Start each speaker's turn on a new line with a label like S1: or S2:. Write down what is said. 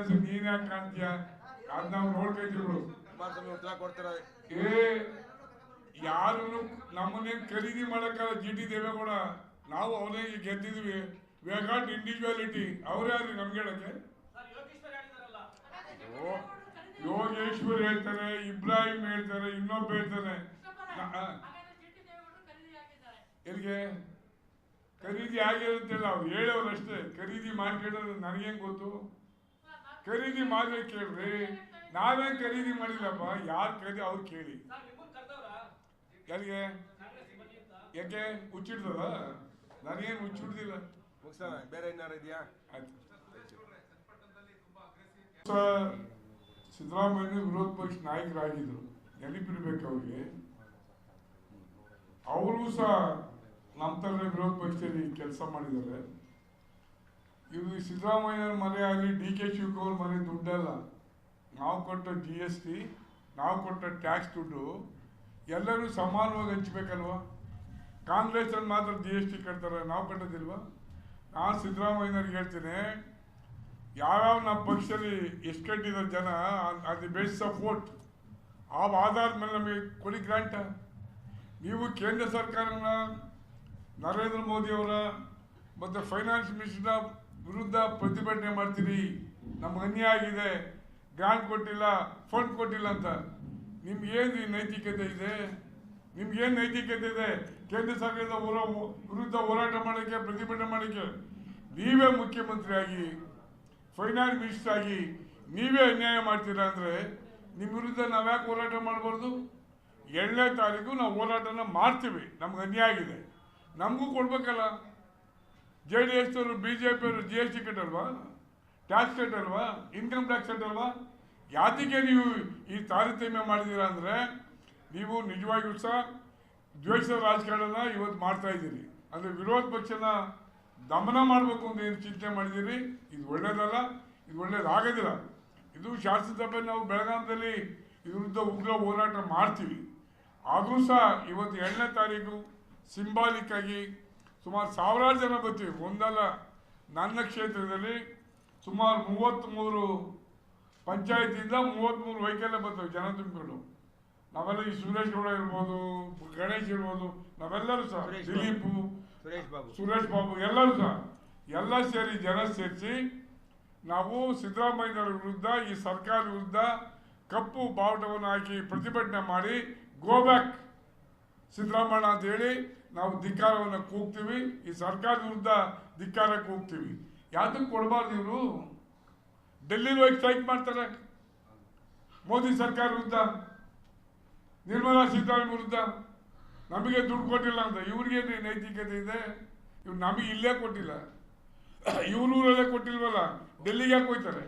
S1: ಕೆಲಸ ನೀನ್ ಯಾಕೆ ಕಾಣ್ತೀಯ? ಅದ್ ನಾವು ನೋಡ್ಕೈತೀವಿ ಬಿಡು.
S2: ಕುಮಾರಸ್ವಾಮಿ ಉತ್ತರ ಕೊಡ್ತಾರೆ.
S1: ಏ ಯಾರು ನಮ್ಮನ್ನೇನು ಖರೀದಿ ಮಾಡಕ ಜಿ ಟಿ ದೇವೇಗೌಡ. ನಾವು ಅವನಿಗೆ ಗೆದ್ದಿದ್ವಿ ವೇಗಾಟ್ ಇಂಡಿವಿಜುವಾಲಿಟಿ ಅವ್ರ್ಯಾರು ನಮ್ಗೆ ಹೇಳಕ್ಕೆ? ಯೋಗೇಶ್ವರ್ ಹೇಳ್ತಾರೆ ಇಬ್ರಾಹಿಂ ಹೇಳ್ತಾರೆ ಇನ್ನೊಬ್ಬ ಹೇಳ್ತಾನೆ. ಎಲ್ಲಿಗೆ? ಖರೀದಿ ಆಗಿರುತ್ತಿಲ್ಲ ಅವ್ರು ಹೇಳೋರು ಅಷ್ಟೇ. ಖರೀದಿ ಮಾರ್ಕೆಟ್ ನನಗೇನ್ ಗೊತ್ತು? ಖರೀದಿ ಮಾಡ್ಬೇಕು ಕೇಳ್ರಿ. ನಾವೇನ್ ಖರೀದಿ ಮಾಡಿಲ್ಲಪ್ಪ ಯಾರು ಖರೀದಿ ಅವ್ರು ಕೇಳಿ. ಎಲ್ಲಿಗೆ? ಯಾಕೆ? ಹುಚ್ಚಿಡ್ತದ ನನಗೇನು ಹುಚ್ಚಿಡ್ದಿಲ್ಲ.
S2: ಮುಗಿಸೋಣ ಬೇರೆ ಏನಾರು ಇದೆಯಾ?
S1: ಆಯ್ತು. ಸಿದ್ದರಾಮಯ್ಯ ವಿರೋಧ ಪಕ್ಷ ನಾಯಕರಾಗಿದ್ರು. ನೆನಪಿರ್ಬೇಕು ಅವ್ರಿಗೆ? ಅವರು ಸಹ ನಮ್ಮ ಥರ ವಿರೋಧ ಪಕ್ಷದಲ್ಲಿ ಕೆಲಸ ಮಾಡಿದ್ದಾರೆ. ಇದು ಸಿದ್ದರಾಮಯ್ಯನ ಮನೆ ಆಗಲಿ, ಡಿ ಕೆ ಶಿವಕುಮಾರ್ ಮನೆ ದುಡ್ಡಲ್ಲ. ನಾವು ಕೊಟ್ಟ ಜಿ ಎಸ್ ಟಿ ನಾವು ಕೊಟ್ಟ ಟ್ಯಾಕ್ಸ್ ದುಡ್ಡು ಎಲ್ಲರೂ ಸಮಾನವಾಗಿ ಹಂಚ್ಬೇಕಲ್ವ? ಕಾಂಗ್ರೆಸ್ನಲ್ಲಿ ಮಾತ್ರ ಜಿ ಎಸ್ ಟಿ ಕಟ್ತಾರೆ, ನಾವು ಕಟ್ಟೋದಿಲ್ವಾ? ನಾನು ಸಿದ್ದರಾಮಯ್ಯನವ್ರಿಗೆ ಹೇಳ್ತೀನಿ, ಯಾವ್ಯಾವ ನಮ್ಮ ಪಕ್ಷದಲ್ಲಿ ಎಷ್ಟು ಕಟ್ಟಿದ್ದಾರೆ ಜನ, ಅದು ಬೇಸ್ ಆಫ್ ವೋಟ್ ಆ ಆಧಾರದ ಮೇಲೆ ನಮಗೆ ಕೊಡಿ ಗ್ರಾಂಟ ನೀವು ಕೇಂದ್ರ ಸರ್ಕಾರನ ನರೇಂದ್ರ ಮೋದಿಯವರ ಮತ್ತು ಫೈನಾನ್ಸ್ ಮಿನಿಸ್ಟರ್ನ ವಿರುದ್ಧ ಪ್ರತಿಭಟನೆ ಮಾಡ್ತೀರಿ ನಮ್ಗೆ ಅನ್ಯಾಯ ಆಗಿದೆ. ಗ್ರಾಂಟ್ ಕೊಟ್ಟಿಲ್ಲ ಫಂಡ್ ಕೊಟ್ಟಿಲ್ಲ ಅಂತ. ನಿಮ್ಗೇನು ನೈತಿಕತೆ ಇದೆ? ನಿಮ್ಗೇನು ನೈತಿಕತೆ ಇದೆ? ಕೇಂದ್ರ ಸರ್ಕಾರದ ಹೋರಾ, ವಿರುದ್ಧ ಹೋರಾಟ ಮಾಡೋಕ್ಕೆ, ಪ್ರತಿಭಟನೆ ಮಾಡೋಕ್ಕೆ ನೀವೇ ಮುಖ್ಯಮಂತ್ರಿ ಆಗಿ ಫೈನಾನ್ಸ್ ಮಿನಿಸ್ಟರ್ ಆಗಿ ನೀವೇ ಅನ್ಯಾಯ ಮಾಡ್ತೀರಾ ಅಂದರೆ ನಿಮ್ಮ ವಿರುದ್ಧ ನಾವು ಯಾಕೆ ಹೋರಾಟ ಮಾಡಬಾರ್ದು? ಎರಡನೇ ತಾರೀಕು ನಾವು ಹೋರಾಟನ ಮಾಡ್ತೀವಿ. ನಮ್ಗೆ ಅನ್ಯಾಯ ಆಗಿದೆ. ನಮಗೂ ಕೊಡ್ಬೇಕಲ್ಲ. ಜೆ ಡಿ ಎಸ್ ಅವರು ಬಿ ಜೆ ಪಿಯವರು ಜಿ ಎಸ್ ಟಿ ಕಟ್ಟಲ್ವಾ ಟ್ಯಾಕ್ಸ್ ಕಟ್ಟಲ್ವಾ ಇನ್ಕಮ್ ಟ್ಯಾಕ್ಸ್ ಕಟ್ಟಲ್ವಾ ಯಾತಿಗೆ ನೀವು ಈ ತಾರತಮ್ಯ ಮಾಡಿದ್ದೀರಾ ಅಂದರೆ ನೀವು ನಿಜವಾಗಿಯೂ ಸಹ ದ್ವೇಷದ ರಾಜಕಾರಣ ಇವತ್ತು ಮಾಡ್ತಾ ಇದ್ದೀರಿ. ಅಂದರೆ ವಿರೋಧ ಪಕ್ಷನ ದಮನ ಮಾಡಬೇಕು ಅಂತ ಏನು ಚಿಂತೆ ಮಾಡಿದ್ದೀರಿ? ಇದು ಒಳ್ಳೇದಲ್ಲ, ಇದು ಒಳ್ಳೇದಾಗೋದಿಲ್ಲ ಇದು ಶಾಸನಸಭೆ ನಾವು ಬೆಳಗಾವಿದಲ್ಲಿ ಇದ್ರ ವಿರುದ್ಧ ಉಗ್ರ ಹೋರಾಟ ಮಾಡ್ತೀವಿ. ಆದರೂ ಸಹ ಇವತ್ತು ಎರಡನೇ ತಾರೀಕು ಸಿಂಬಾಲಿಕ್ ಆಗಿ ಸುಮಾರು ಸಾವಿರಾರು ಜನ ಬರ್ತೀವಿ. ಒಂದಲ್ಲ ನನ್ನ ಕ್ಷೇತ್ರದಲ್ಲಿ ಸುಮಾರು ಮೂವತ್ತ್ಮೂರು ಪಂಚಾಯತಿಯಿಂದ ಮೂವತ್ತ್ಮೂರು ವೈಕಲ್ಯ ಬರ್ತವೆ ಜನ ತುಂಬಿಕೊಂಡು. ನಾವೆಲ್ಲ ಈ ಸುರೇಶ್ ಗೌಡ ಇರ್ಬೋದು ಗಣೇಶ್ ಇರ್ಬೋದು ನಾವೆಲ್ಲರೂ ಸಹ
S2: ದಿಲೀಪ್
S1: ದಿಲೀಪು
S2: ಸುರೇಶ್ ಬಾಬು.
S1: ಸುರೇಶ್ ಬಾಬು ಎಲ್ಲರೂ ಸಹ ಎಲ್ಲ ಸೇರಿ ಜನ ಸೇರಿಸಿ ನಾವು ಸಿದ್ದರಾಮಯ್ಯನವರ ವಿರುದ್ಧ ಈ ಸರ್ಕಾರ ವಿರುದ್ಧ ಕಪ್ಪು ಬಾವುಟವನ್ನು ಹಾಕಿ ಪ್ರತಿಭಟನೆ ಮಾಡಿ ಗೋ ಬ್ಯಾಕ್ ಸಿದ್ದರಾಮಯ್ಯ ಅಂತ ಹೇಳಿ ನಾವು ಧಿಕ್ಕಾರವನ್ನು ಕೂಗ್ತೀವಿ. ಈ ಸರ್ಕಾರದ ವಿರುದ್ಧ ಧಿಕ್ಕಾರ ಕೂಗ್ತೀವಿ ಯಾವುದಕ್ಕೆ ಕೊಡಬಾರ್ದು ಇವರು? ಡೆಲ್ಲಿಲಿ ಹೋಗಿ ಸ್ಟ್ರೈಕ್ ಮಾಡ್ತಾರೆ. ಮೋದಿ ಸರ್ಕಾರ ವಿರುದ್ಧ, ನಿರ್ಮಲಾ ಸೀತಾರಾಮನ್ ವಿರುದ್ಧ. ನಮಗೆ ದುಡ್ಡು ಕೊಟ್ಟಿಲ್ಲ ಅಂತ ಇವ್ರಿಗೆ ನೈತಿಕತೆ ಇದೆ? ಇವ್ರು ನಮಗೆ ಇಲ್ಲೇ ಕೊಟ್ಟಿಲ್ಲ. ಇವ್ರೂರಲ್ಲೇ ಕೊಟ್ಟಿಲ್ವಲ್ಲ? ಡೆಲ್ಲಿಗೆ ಯಾಕೆ ಹೋಯ್ತಾರೆ